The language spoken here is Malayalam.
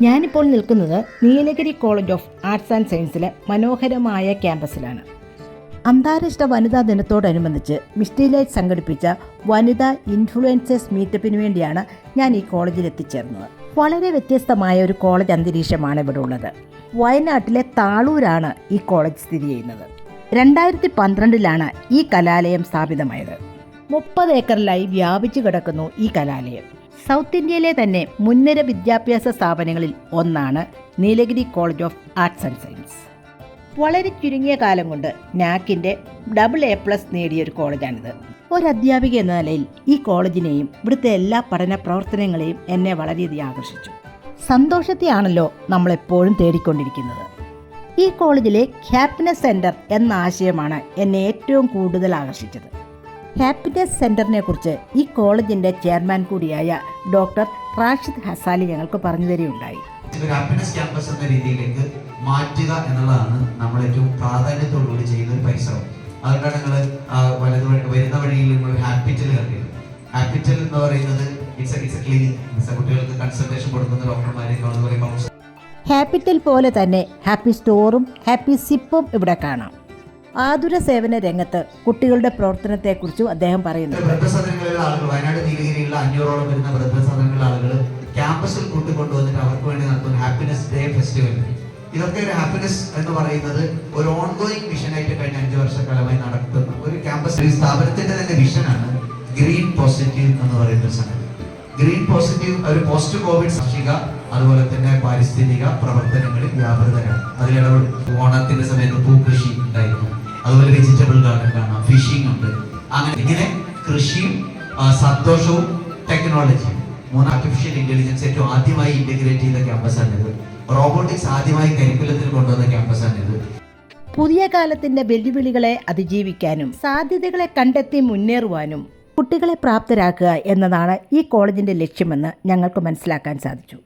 ഞാനിപ്പോൾ നിൽക്കുന്നത് Nilgiri college of arts and സയൻസിലെ മനോഹരമായ ക്യാമ്പസിലാണ്. അന്താരാഷ്ട്ര വനിതാ ദിനത്തോടനുബന്ധിച്ച് മിസ്റ്റി ലൈറ്റ് സംഘടിപ്പിച്ച വനിതാ ഇൻഫ്ലുവൻസേഴ്സ് മീറ്റപ്പിന് വേണ്ടിയാണ് ഞാൻ ഈ കോളേജിൽ എത്തിച്ചേർന്നത്. വളരെ വ്യത്യസ്തമായ ഒരു കോളേജ് അന്തരീക്ഷമാണ് ഇവിടെ ഉള്ളത്. വയനാട്ടിലെ താളൂരാണ് ഈ കോളേജ് സ്ഥിതി ചെയ്യുന്നത്. രണ്ടായിരത്തി പന്ത്രണ്ടിലാണ് ഈ കലാലയം സ്ഥാപിതമായത്. മുപ്പത് ഏക്കറിലായി വ്യാപിച്ചു കിടക്കുന്നു ഈ കലാലയം. സൗത്ത് ഇന്ത്യയിലെ തന്നെ മുൻനിര വിദ്യാഭ്യാസ സ്ഥാപനങ്ങളിൽ ഒന്നാണ് Nilgiri college of arts and science. വളരെ ചുരുങ്ങിയ കാലം കൊണ്ട് നാക്കിന്റെ ഡബിൾ എ പ്ലസ് നേടിയ ഒരു കോളേജാണിത്. ഒരു അധ്യാപിക എന്ന നിലയിൽ ഈ കോളേജിനെയും ഇവിടുത്തെ എല്ലാ പഠന പ്രവർത്തനങ്ങളെയും എന്നെ വളരെയധികം ആകർഷിച്ചു. സന്തോഷത്തെയാണല്ലോ നമ്മളെപ്പോഴും തേടിക്കൊണ്ടിരിക്കുന്നത്. ഈ കോളേജിലെ ഹാപ്പിനെസ് സെന്റർ എന്ന ആശയമാണ് എന്നെ ഏറ്റവും കൂടുതൽ ആകർഷിച്ചത്. ഹാപ്പിനെസ് സെന്ററിനെ കുറിച്ച് ഈ കോളേജിന്റെ ചെയർമാൻ കൂടിയായ ഡോക്ടർ റാഷിദ് ഹസാലി ഞങ്ങൾക്ക് പറഞ്ഞു തരികയുണ്ടായി. ഹാപ്പിനെസ് ക്യാമ്പസ് എന്ന രീതിയിലേക്ക് മാറ്റുക എന്നുള്ളതാണ് നമ്മൾ ഏറ്റവും പ്രാധാന്യത്തോടുകൂടി ചെയ്യുന്ന ഒരു പരിശ്രമം. അതുകൊണ്ടാണ് ഞങ്ങൾ വലത് വരുന്ന വഴിയിൽ നമ്മൾ ഹാപ്പിറ്റൽ കണ്ടത്. ഹാപ്പിറ്റൽ എന്ന് പറയുന്നത് ഇറ്റ്സ് ഇറ്റ്സ് ക്ലിനിക് കുട്ടികൾക്ക് കൺസൾട്ടേഷൻ കൊടുക്കുന്ന ഡോക്ടർമാരെയും അതുപോലെ ഹാപ്പിറ്റൽ പോലെ തന്നെ ഹാപ്പി സ്റ്റോറും ഹാപ്പി സിപ്പും ഇവിടെ കാണാം. ആതുര സേവന രംഗത്ത് കുട്ടികളുടെ പ്രവർത്തനത്തെക്കുറിച്ചും അദ്ദേഹം പറയുന്നു. വയനാട് അഞ്ഞൂറോളം വരുന്ന ക്യാമ്പസിൽ കൂട്ടിക്കൊണ്ടുവന്നിട്ട് അവർക്ക് വേണ്ടി നടത്തുന്ന ഹാപ്പിനെസ് ഡേ ഫെസ്റ്റിവൽ. ഇതൊക്കെ ഒരു ഹാപ്പിനെസ് എന്ന് പറയുന്നത് ഒരു ഓൺഗോയിങ് മിഷനായിട്ട് കഴിഞ്ഞ അഞ്ചു വർഷക്കാലമായി നടത്തുന്ന ഒരു ക്യാമ്പസ്. സ്ഥാപനത്തിന്റെ തന്നെ വിഷനാണ് ഗ്രീൻ പോസിറ്റീവ് എന്ന് പറയുന്ന ഒരു സംഗതി. ഗ്രീൻ പോസിറ്റീവ് ഒരു പോസ്റ്റ് കോവിഡ് കാർഷിക അതുപോലെ തന്നെ പാരിസ്ഥിതിക പ്രവർത്തനങ്ങളിൽ വ്യാപൃതരാണ് അതിലിടപെടും ഓണത്തിന്റെ സമയത്ത് പൂക്കൃഷി ഉണ്ടായിരുന്നു. അതുപോലെ വെജിറ്റബിൾ ഗാർഡൻ കാണാം ഫിഷിംഗ് ഉണ്ട്. അങ്ങനെ ഇങ്ങനെ കൃഷിയും സന്തോഷവും ടെക്നോളജിയും മൂന്ന് ആർട്ടിഫിഷ്യൽ ഇന്റലിജൻസ് ഏറ്റവും ആദ്യമായി ഇന്റഗ്രേറ്റ് ചെയ്ത ക്യാമ്പസാണിത് റോബോട്ടിക്സ് ആദ്യമായി കരിക്കുലത്തിൽ കൊണ്ടുവന്ന ക്യാമ്പസാണിത് പുതിയ കാലത്തിന്റെ വെല്ലുവിളികളെ അതിജീവിക്കാനും സാധ്യതകളെ കണ്ടെത്തി മുന്നേറുവാനും കുട്ടികളെ പ്രാപ്തരാക്കുക എന്നതാണ് ഈ കോളേജിന്റെ ലക്ഷ്യമെന്ന് ഞങ്ങൾക്ക് മനസ്സിലാക്കാൻ സാധിച്ചു.